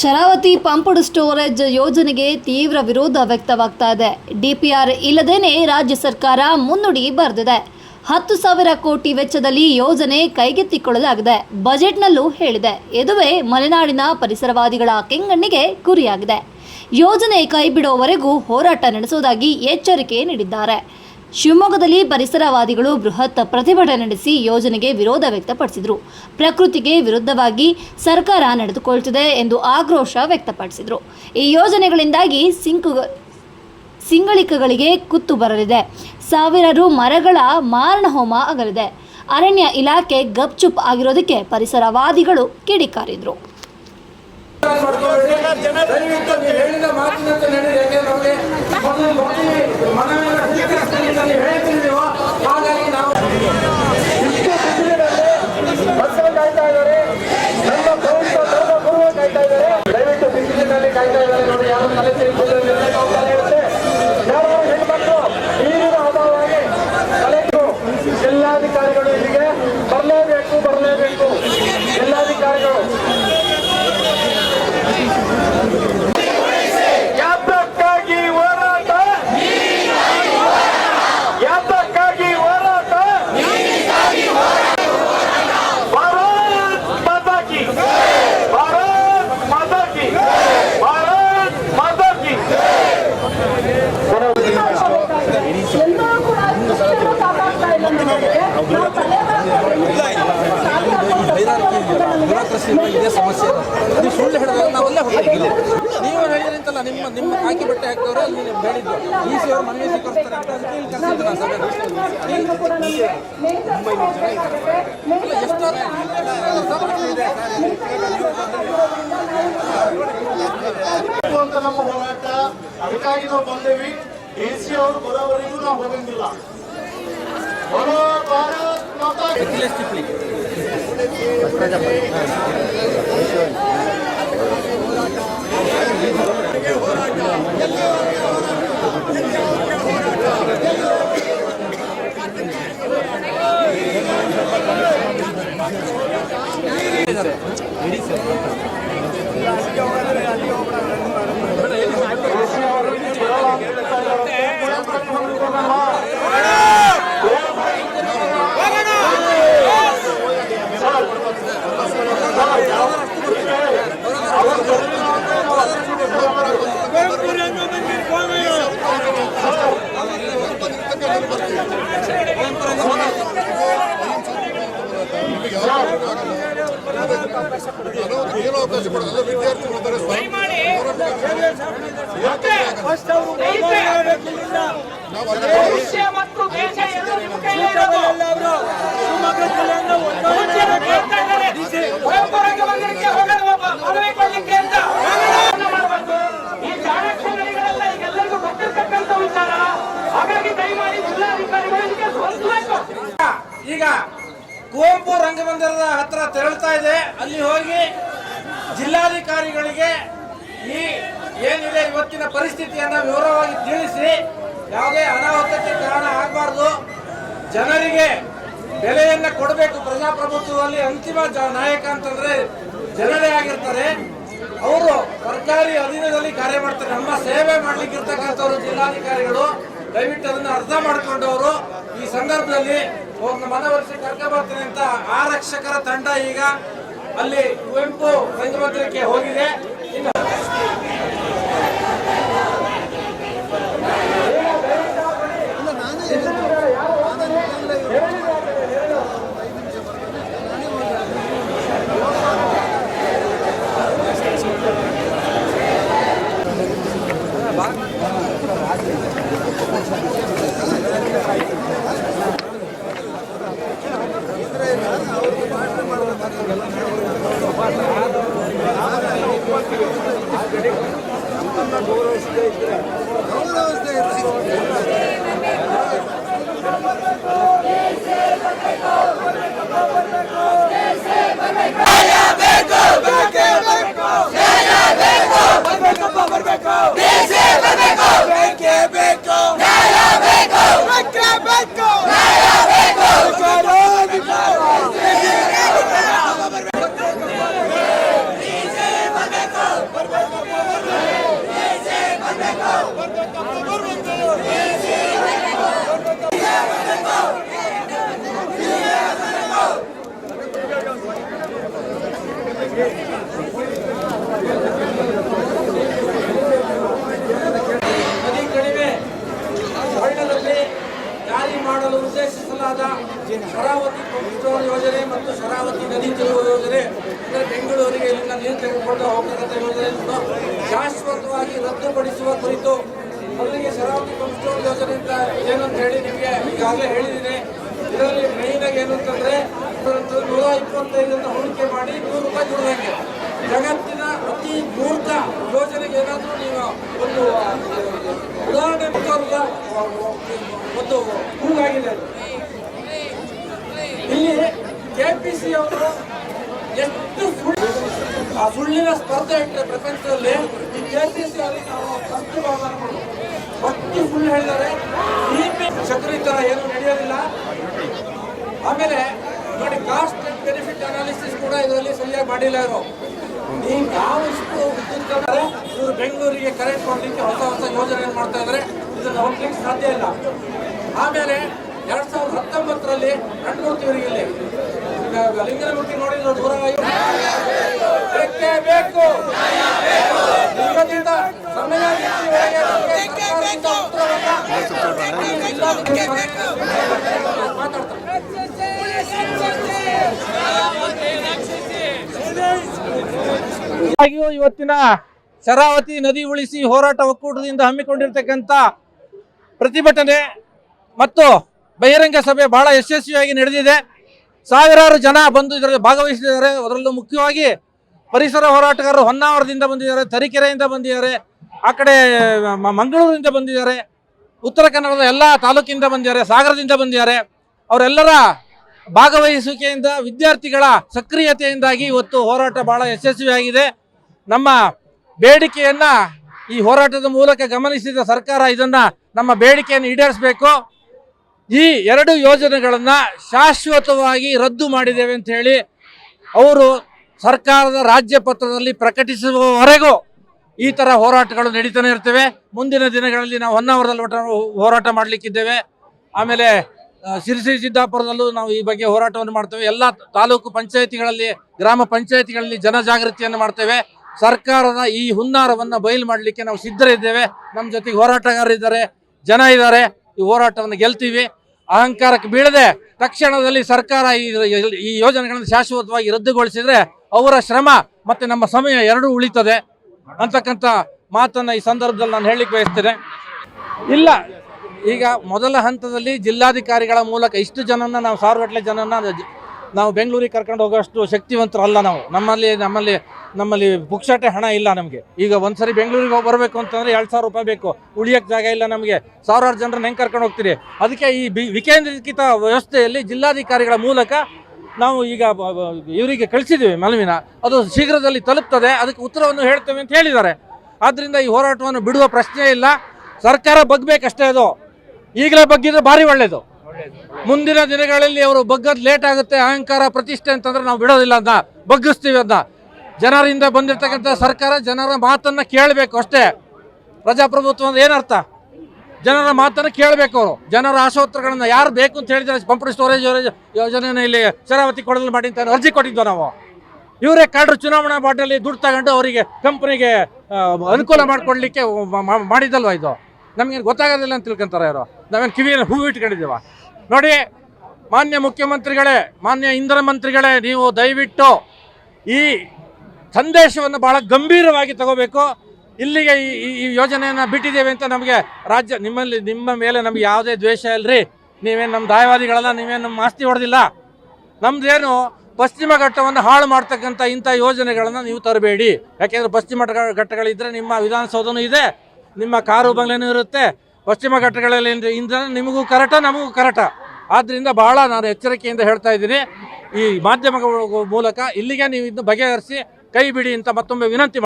Sharavati pumped storage ಯೋಜನೆಗೆ ತೀವ್ರ ವಿರೋಧ ವ್ಯಕ್ತವಾಗ್ತಾ ಇದೆ. ಡಿಪಿಆರ್ ಇಲ್ಲದೇನೆ ರಾಜ್ಯ ಸರ್ಕಾರ ಮುನ್ನುಡಿ ಬರೆದಿದೆ. ಹತ್ತು ಸಾವಿರ ಕೋಟಿ ವೆಚ್ಚದಲ್ಲಿ ಯೋಜನೆ ಕೈಗೆತ್ತಿಕೊಳ್ಳಲಾಗಿದೆ. ಬಜೆಟ್ನಲ್ಲೂ ಹೇಳಿದೆ. ಇದುವೇ ಮಲೆನಾಡಿನ ಪರಿಸರವಾದಿಗಳ ಕೆಂಗಣ್ಣಿಗೆ ಗುರಿಯಾಗಿದೆ. ಯೋಜನೆ ಕೈಬಿಡುವವರೆಗೂ ಹೋರಾಟ ನಡೆಸುವುದಾಗಿ ಎಚ್ಚರಿಕೆ ನೀಡಿದ್ದಾರೆ. ಶಿವಮೊಗ್ಗದಲ್ಲಿ ಪರಿಸರವಾದಿಗಳು ಬೃಹತ್ ಪ್ರತಿಭಟನೆ ನಡೆಸಿ ಯೋಜನೆಗೆ ವಿರೋಧ ವ್ಯಕ್ತಪಡಿಸಿದರು. ಪ್ರಕೃತಿಗೆ ವಿರುದ್ಧವಾಗಿ ಸರ್ಕಾರ ನಡೆದುಕೊಳ್ತಿದೆ ಎಂದು ಆಕ್ರೋಶ ವ್ಯಕ್ತಪಡಿಸಿದರು. ಈ ಯೋಜನೆಗಳಿಂದಾಗಿ ಸಿಂಕು ಸಿಂಗಳಿಕಗಳಿಗೆ ಕುತ್ತು ಬರಲಿದೆ. ಸಾವಿರಾರು ಮರಗಳ ಮಾರಣಹೋಮ ಆಗಲಿದೆ. ಅರಣ್ಯ ಇಲಾಖೆ ಗಪ್ಚುಪ್ ಆಗಿರೋದಕ್ಕೆ ಪರಿಸರವಾದಿಗಳು ಕಿಡಿಕಾರಿದ್ರು. ದಯವಿಟ್ಟು ನೀವು ಹಾಗಾಗಿ ನಾವು ಇಷ್ಟು ಬಿಸಿಲಿನಲ್ಲಿ ಬಸ್ಸಲ್ಲಿ ಕಾಯ್ತಾ ಇದ್ದಾರೆ. ನಮ್ಮ ಪ್ರಮುಖ ಧರ್ಮ ದಯವಿಟ್ಟು ಬಿಸಿಲಿನಲ್ಲಿ ಕಾಯ್ತಾ ಇದ್ದಾರೆ ನೋಡಿ, ಯಾರು ತಲೆ ಸೇರಿಸಿದ್ರೆ ಇರುತ್ತೆ ಯಾರು ಹೆಣ್ಮಕ್ಳು ನೀರಿನ ಅಭಾವವಾಗಿ ಕಲೆಕ್ಟರು ಜಿಲ್ಲಾಧಿಕಾರಿಗಳು ಇಲ್ಲಿಗೆ ಬರಲೇಬೇಕು ಬರಲೇಬೇಕು. ಜಿಲ್ಲಾಧಿಕಾರಿಗಳು ಯಾತಕ್ಕಾಗಿ ಹೋರಾಟ ಯಾತಕ್ಕಾಗಿ ಹೋರಾಟ ಭಾರತ್ ಮಾತಾ ಕಿ ಭಾರತ್ ಮಾತಾ ಕಿ ಭಾರತ್ ಮಾತಾ ಕಿ ಎಲ್ಲರೂ ಕೂಡ ಇಷ್ಟೆಲ್ಲ ಸಾಕಾಗ್ತಾ ಇಲ್ಲ ನಮಗೆ. ನಾವು ತಲೆ ಇದೇ ಸಮಸ್ಯೆ ನೀವು ಸುಳ್ಳು ಹೇಳಿದ್ರೆ ನಾವೆಲ್ಲ ಹೋಗಿಲ್ಲ ನೀವು ಹೇಳಿದ್ರಂತಲ್ಲ ನಿಮ್ಮ ನಿಮ್ಮ ಹಾಕಿ ಬಟ್ಟೆ ಹಾಕಿದವರು ಅಲ್ಲಿ ನೀವು ಹೇಳಿದ್ದು ಈ ಸಿ ಅವರು ಮನವಿ ಸ್ವೀಕರಿಸ್ತಾರೆ ಅಂತ ನಾನು ಸಭೆ ಬೇಕಾಗುತ್ತೆ. ನೇಚರ್ ಅಂತ ನಮ್ಮ ಹೋರಾಟ. ಅದಕ್ಕಾಗಿ ನಾವು ಬಂದೇವಿ. ಡಿ ಸಿ ಅವರು ಬರೋವರೆಗೂ ನಾವು ಹೋಗಂಗಿಲ್ಲ. ಬರೋ ಭಾರತ್ ಮಾತಾ. جي جي ಕೊಡ್ಲಿಕ್ಕೆ ಅಂತ ಮಾಡ್ಬೇಕು. ಈ ಚಾಣಕ್ಷಗಳಿಗಳೆಲ್ಲ ಈಗೆಲ್ಲರಿಗೂ ಗೊತ್ತಿರ್ತಕ್ಕಂಥ ವಿಚಾರ. ಹಾಗಾಗಿ ದಯಮಾಡಿ ಜಿಲ್ಲಾಧಿಕಾರಿಗಳು ಇದಕ್ಕೆ ಸ್ಪಂದಿಸಬೇಕು. ಈಗ ಕುವೆಂಪು ರಂಗಮಂದಿರದ ಹತ್ರ ತೆರಳ್ತಾ ಇದೆ. ಅಲ್ಲಿ ಹೋಗಿ ಜಿಲ್ಲಾಧಿಕಾರಿಗಳಿಗೆ ಈ ಏನಿದೆ ಇವತ್ತಿನ ಪರಿಸ್ಥಿತಿಯನ್ನು ವಿವರವಾಗಿ ತಿಳಿಸಿ, ಯಾವುದೇ ಅನಾಹುತಕ್ಕೆ ಕಾರಣ ಆಗಬಾರ್ದು. ಜನರಿಗೆ ಬೆಲೆಯನ್ನ ಕೊಡಬೇಕು. ಪ್ರಜಾಪ್ರಭುತ್ವದಲ್ಲಿ ಅಂತಿಮ ನಾಯಕ ಅಂತಂದ್ರೆ ಜನರೇ ಆಗಿರ್ತಾರೆ. ಅವರು ಸರ್ಕಾರಿ ಅಧೀನದಲ್ಲಿ ಕಾರ್ಯ ಮಾಡ್ತಾರೆ. ನಮ್ಮ ಸೇವೆ ಮಾಡ್ಲಿಕ್ಕೆ ಇರ್ತಕ್ಕಂಥವ್ರು ಜಿಲ್ಲಾಧಿಕಾರಿಗಳು, ದಯವಿಟ್ಟು ಅದನ್ನ ಅರ್ಥ ಮಾಡಿಕೊಂಡವರು. ಈ ಸಂದರ್ಭದಲ್ಲಿ ಒಂದು ಕರ್ಕ ಬರ್ತೀನಿ ಅಂತ ಆರಕ್ಷಕರ ತಂಡ ಈಗ ಅಲ್ಲಿ ಕುವೆಂಪು ರಂಗಮಂದಿರಕ್ಕೆ ಹೋಗಿದೆ. Dice Pepeco, Dice Pepeco, Dice Pepeco, Dice Pepeco, Dice Pepeco, Dice Pepeco, Dice Pepeco, Dice Pepeco, Dice Pepeco, Dice Pepeco, Dice Pepeco, Dice Pepeco, Dice Pepeco, Dice Pepeco, ಯೋಜನೆ ಅಂದರೆ ಬೆಂಗಳೂರಿಗೆ ಇಲ್ಲಿಂದ ನೀರು ತೆಗೆದುಕೊಂಡು ಹೋಗ್ತಕ್ಕಂಥ ಯೋಜನೆಯನ್ನು ಶಾಶ್ವತವಾಗಿ ರದ್ದುಪಡಿಸುವ ಕುರಿತು ಮೊದಲಿಗೆ ಶರಾವತಿ ಸ್ಟೋರ್ ಯೋಜನೆ ಅಂತ ಏನಂತ ಹೇಳಿ ನಿಮಗೆ ಈಗಾಗಲೇ ಹೇಳಿದ್ದೀನಿ. ಇದರಲ್ಲಿ ಮೇಯ್ನ್ ಆಗಿ ಏನು ಅಂತಂದ್ರೆ ನೂರ ಇಪ್ಪತ್ತೈದನ್ನು ಹೂಡಿಕೆ ಮಾಡಿ ನೂರು ರೂಪಾಯಿ ದುಡ್ದಂಗೆ. ಜಗತ್ತಿನ ಅತಿ ಮೂರ್ಖ ಯೋಜನೆಗೆ ಏನಾದರೂ ನೀವು ಒಂದು ಉದಾಹರಣೆ ಒಂದು ಒಂದು ಇಲ್ಲಿ ಕೆ ಇಲ್ಲಿ ಸಿ ಅವರು ಎಷ್ಟು ಆ ಸುಳ್ಳಿನ ಸ್ಪರ್ಧೆ ಇಟ್ಟರೆ ಪ್ರಪಂಚದಲ್ಲಿ ಕೆಪಿಸಿ ಅವರಿಗೆ ನಾವು ಬಹುಮಾನ ಕೊಡೋದು ಒಟ್ಟು ಸುಳ್ಳು ಹೇಳಿದ್ದಾರೆ. ಚಕ್ರಿ ತರ ಏನು ನಡೆಯೋದಿಲ್ಲ. ಆಮೇಲೆ ನೋಡಿ ಕಾಸ್ಟ್ ಬೆನಿಫಿಟ್ ಅನಾಲಿಸಿಸ್ ಕೂಡ ಇದರಲ್ಲಿ ಸರಿಯಾಗಿ ಮಾಡಿಲ್ಲ ಇವರು. ನೀವು ಯಾವ ಇಷ್ಟು ವಿದ್ಯುತ್ ಇವರು ಬೆಂಗಳೂರಿಗೆ ಕರೆಂಟ್ ಮಾಡಲಿಕ್ಕೆ ಹೊಸ ಹೊಸ ಯೋಜನೆ ಮಾಡ್ತಾ ಇದ್ದಾರೆ ಇದನ್ನು ಹೋಗ್ಲಿಕ್ಕೆ ಸಾಧ್ಯ ಇಲ್ಲ. ಆಮೇಲೆ ಎರಡ್ ಸಾವಿರದ ಹತ್ತೊಂಬತ್ತರಲ್ಲಿ ಕಂಡುಕೊಳ್ತೀವಿ ಇವರಿಗೆ ಇಲ್ಲಿ ಲಿಂಗನಮೂರ್ತಿ ನೋಡಿ ಇವತ್ತಿನ ಶರಾವತಿ ನದಿ ಉಳಿಸಿ ಹೋರಾಟ ಒಕ್ಕೂಟದಿಂದ ಹಮ್ಮಿಕೊಂಡಿರ್ತಕ್ಕಂಥ ಪ್ರತಿಭಟನೆ ಮತ್ತು ಬಹಿರಂಗ ಸಭೆ ಬಹಳ ಯಶಸ್ವಿಯಾಗಿ ನಡೆದಿದೆ. ಸಾವಿರಾರು ಜನ ಬಂದು ಇದರಲ್ಲಿ ಭಾಗವಹಿಸಿದ್ದಾರೆ. ಅದರಲ್ಲೂ ಮುಖ್ಯವಾಗಿ ಪರಿಸರ ಹೋರಾಟಗಾರರು ಹೊನ್ನಾವರದಿಂದ ಬಂದಿದ್ದಾರೆ, ತರೀಕೆರೆಯಿಂದ ಬಂದಿದ್ದಾರೆ, ಆ ಕಡೆ ಮಂಗಳೂರಿನಿಂದ ಬಂದಿದ್ದಾರೆ, ಉತ್ತರ ಕನ್ನಡದ ಎಲ್ಲ ತಾಲೂಕಿಂದ ಬಂದಿದ್ದಾರೆ, ಸಾಗರದಿಂದ ಬಂದಿದ್ದಾರೆ. ಅವರೆಲ್ಲರ ಭಾಗವಹಿಸುವಿಕೆಯಿಂದ, ವಿದ್ಯಾರ್ಥಿಗಳ ಸಕ್ರಿಯತೆಯಿಂದಾಗಿ ಇವತ್ತು ಹೋರಾಟ ಬಹಳ ಯಶಸ್ವಿಯಾಗಿದೆ. ನಮ್ಮ ಬೇಡಿಕೆಯನ್ನು ಈ ಹೋರಾಟದ ಮೂಲಕ ಗಮನಿಸಿದ ಸರ್ಕಾರ ಇದನ್ನು ನಮ್ಮ ಬೇಡಿಕೆಯನ್ನು ಈಡೇರಿಸಬೇಕು. ಈ ಎರಡು ಯೋಜನೆಗಳನ್ನು ಶಾಶ್ವತವಾಗಿ ರದ್ದು ಮಾಡಿದ್ದೇವೆ ಅಂತ ಹೇಳಿ ಅವರು ಸರ್ಕಾರದ ರಾಜ್ಯ ಪತ್ರದಲ್ಲಿ ಪ್ರಕಟಿಸುವವರೆಗೂ ಈ ಥರ ಹೋರಾಟಗಳು ನಡೀತಾನೆ ಇರ್ತವೆ. ಮುಂದಿನ ದಿನಗಳಲ್ಲಿ ನಾವು ಹೊನ್ನಾವರದಲ್ಲಿ ಹೋರಾಟ ಮಾಡಲಿಕ್ಕಿದ್ದೇವೆ. ಆಮೇಲೆ ಸಿರಿಸಿ ಸಿದ್ದಾಪುರದಲ್ಲೂ ನಾವು ಈ ಬಗ್ಗೆ ಹೋರಾಟವನ್ನು ಮಾಡ್ತೇವೆ. ಎಲ್ಲ ತಾಲೂಕು ಪಂಚಾಯತಿಗಳಲ್ಲಿ, ಗ್ರಾಮ ಪಂಚಾಯತಿಗಳಲ್ಲಿ ಜನಜಾಗೃತಿಯನ್ನು ಮಾಡ್ತೇವೆ. ಸರ್ಕಾರದ ಈ ಹುನ್ನಾರವನ್ನು ಬಯಲು ಮಾಡಲಿಕ್ಕೆ ನಾವು ಸಿದ್ಧರಿದ್ದೇವೆ. ನಮ್ಮ ಜೊತೆಗೆ ಹೋರಾಟಗಾರರಿದ್ದಾರೆ, ಜನ ಇದ್ದಾರೆ. ಈ ಹೋರಾಟವನ್ನು ಗೆಲ್ತೀವಿ. ಅಹಂಕಾರಕ್ಕೆ ಬೀಳದೆ ತಕ್ಷಣದಲ್ಲಿ ಸರ್ಕಾರ ಈ ಈ ಯೋಜನೆಗಳನ್ನು ಶಾಶ್ವತವಾಗಿ ರದ್ದುಗೊಳಿಸಿದರೆ ಅವರ ಶ್ರಮ ಮತ್ತೆ ನಮ್ಮ ಸಮಯ ಎರಡೂ ಉಳಿತದೆ ಅಂತಕ್ಕಂಥ ಮಾತನ್ನು ಈ ಸಂದರ್ಭದಲ್ಲಿ ನಾನು ಹೇಳಲಿಕ್ಕೆ ಬಯಸ್ತೇನೆ. ಇಲ್ಲ, ಈಗ ಮೊದಲ ಹಂತದಲ್ಲಿ ಜಿಲ್ಲಾಧಿಕಾರಿಗಳ ಮೂಲಕ ಇಷ್ಟು ಜನನ ನಾವು ಸಾವಿರಗಟ್ಟಲೆ ಜನನ ನಾವು ಬೆಂಗಳೂರಿಗೆ ಕರ್ಕೊಂಡು ಹೋಗೋಷ್ಟು ಶಕ್ತಿವಂತರಲ್ಲ ನಾವು. ನಮ್ಮಲ್ಲಿ ನಮ್ಮಲ್ಲಿ ನಮ್ಮಲ್ಲಿ ಪುಕ್ಷಟೆ ಹಣ ಇಲ್ಲ ನಮಗೆ. ಈಗ ಒಂದ್ಸರಿ ಬೆಂಗಳೂರಿಗೆ ಹೋಗಿ ಬರಬೇಕು ಅಂತಂದ್ರೆ ಎರಡು ಸಾವಿರ ರೂಪಾಯಿ ಬೇಕು. ಉಳಿಯಕ್ಕೆ ಜಾಗ ಇಲ್ಲ ನಮಗೆ. ಸಾವಿರಾರು ಜನರನ್ನ ಹೆಂಗೆ ಕರ್ಕೊಂಡು ಹೋಗ್ತೀರಿ? ಅದಕ್ಕೆ ಈ ವಿಕೇಂದ್ರೀಕೃತ ವ್ಯವಸ್ಥೆಯಲ್ಲಿ ಜಿಲ್ಲಾಧಿಕಾರಿಗಳ ಮೂಲಕ ನಾವು ಈಗ ಇವರಿಗೆ ಕಳಿಸಿದ್ದೀವಿ ಮನವಿನ ಅದು ಶೀಘ್ರದಲ್ಲಿ ತಲುಪ್ತದೆ. ಅದಕ್ಕೆ ಉತ್ತರವನ್ನು ಹೇಳ್ತೇವೆ ಅಂತ ಹೇಳಿದ್ದಾರೆ. ಆದ್ದರಿಂದ ಈ ಹೋರಾಟವನ್ನು ಬಿಡುವ ಪ್ರಶ್ನೆ ಇಲ್ಲ. ಸರ್ಕಾರ ಬಗ್ಬೇಕಷ್ಟೇ ಅದು. ಈಗಲೇ ಬಗ್ಗಿದ್ರೆ ಭಾರಿ ಒಳ್ಳೇದು. ಮುಂದಿನ ದಿನಗಳಲ್ಲಿ ಅವರು ಬಗ್ಗದ್ ಲೇಟ್ ಆಗುತ್ತೆ, ಅಹಂಕಾರ ಪ್ರತಿಷ್ಠೆ ಅಂತಂದ್ರೆ ನಾವು ಬಿಡೋದಿಲ್ಲ ಅಂತ ಬಗ್ಗಿಸ್ತೀವಿ ಅಂತ. ಜನರಿಂದ ಬಂದಿರತಕ್ಕಂಥ ಸರ್ಕಾರ ಜನರ ಮಾತನ್ನ ಕೇಳಬೇಕು ಅಷ್ಟೇ. ಪ್ರಜಾಪ್ರಭುತ್ವ ಅಂದ್ರೆ ಏನರ್ಥ? ಜನರ ಮಾತನ್ನು ಕೇಳಬೇಕು ಅವರು. ಜನರ ಆಶೋತ್ತರಗಳನ್ನ ಯಾರು ಬೇಕು ಅಂತ ಹೇಳಿದ್ರೆ ಪಂಪಡಿ ಸ್ಟೋರೇಜ್ ಯೋಜನೆಯನ್ನು ಇಲ್ಲಿ ಶರಾವತಿ ಕೊಡಲು ಮಾಡಿ ಅಂತ ಅರ್ಜಿ ಕೊಟ್ಟಿದ್ವಿ ನಾವು. ಇವರೇ ಕಳ್ಳರು ಚುನಾವಣಾ ಬಾಟಲ್ಲಿ ದುಡ್ಡು ತಗೊಂಡು ಅವರಿಗೆ ಕಂಪನಿಗೆ ಅನುಕೂಲ ಮಾಡಿಕೊಡ್ಲಿಕ್ಕೆ ಮಾಡಿದಲ್ವ ಇದು? ನಮಗೇನು ಗೊತ್ತಾಗೋದಿಲ್ಲ ಅಂತ ತಿಳ್ಕೊಂತಾರೆ ಇವರು. ನಾವೇನು ಕಿವಿಯಲ್ಲಿ ಹೂವು ಇಟ್ಕೊಂಡಿದ್ದೀವ? ನೋಡಿ, ಮಾನ್ಯ ಮುಖ್ಯಮಂತ್ರಿಗಳೇ, ಮಾನ್ಯ ಇಂಧನ ಮಂತ್ರಿಗಳೇ, ನೀವು ದಯವಿಟ್ಟು ಈ ಸಂದೇಶವನ್ನು ಬಹಳ ಗಂಭೀರವಾಗಿ ತಗೋಬೇಕು. ಇಲ್ಲಿಗೆ ಈ, ಈ- ಯೋಜನೆಯನ್ನು ಬಿಟ್ಟಿದ್ದೇವೆ ಅಂತ ನಮಗೆ ರಾಜ್ಯ, ನಿಮ್ಮಲ್ಲಿ, ನಿಮ್ಮ ಮೇಲೆ ನಮ್ಗೆ ಯಾವುದೇ ದ್ವೇಷ ಇಲ್ಲರಿ ನೀವೇನು ನಮ್ಮ ದಾಯವಾದಿಗಳಲ್ಲ, ನೀವೇನು ನಮ್ಮ ಆಸ್ತಿ ಹೊಡೆದಿಲ್ಲ. ನಮ್ದೇನು ಪಶ್ಚಿಮ ಘಟ್ಟವನ್ನು ಹಾಳು ಮಾಡ್ತಕ್ಕಂಥ ಇಂಥ ಯೋಜನೆಗಳನ್ನು ನೀವು ತರಬೇಡಿ. ಯಾಕೆಂದ್ರೆ ಪಶ್ಚಿಮ ಘಟ್ಟ- ಘಟ್ಟಗಳಿದ್ರೆ ನಿಮ್ಮ ವಿಧಾನಸೌಧನೂ ಇದೆ, ನಿಮ್ಮ ಕಾರು ಬಂಗ್ಲೆನೂ ಇರುತ್ತೆ. ಪಶ್ಚಿಮ ಘಟ್ಟಗಳಲ್ಲಿ ಇಂದ ನಿಮಗೂ ಕರಟ, ನಮಗೂ ಕರಟ. ಆದ್ದರಿಂದ ಬಹಳ ನಾನು ಎಚ್ಚರಿಕೆಯಿಂದ ಹೇಳ್ತಾ ಇದ್ದೀನಿ. ಈ ಮಾಧ್ಯಮಗಳ ಮೂಲಕ ಇಲ್ಲಿಗೆ ನೀವು ಇದನ್ನು ಬಗೆಹರಿಸಿ, ಕೈ ಬಿಡಿ ಅಂತ ಮತ್ತೊಮ್ಮೆ ವಿನಂತಿ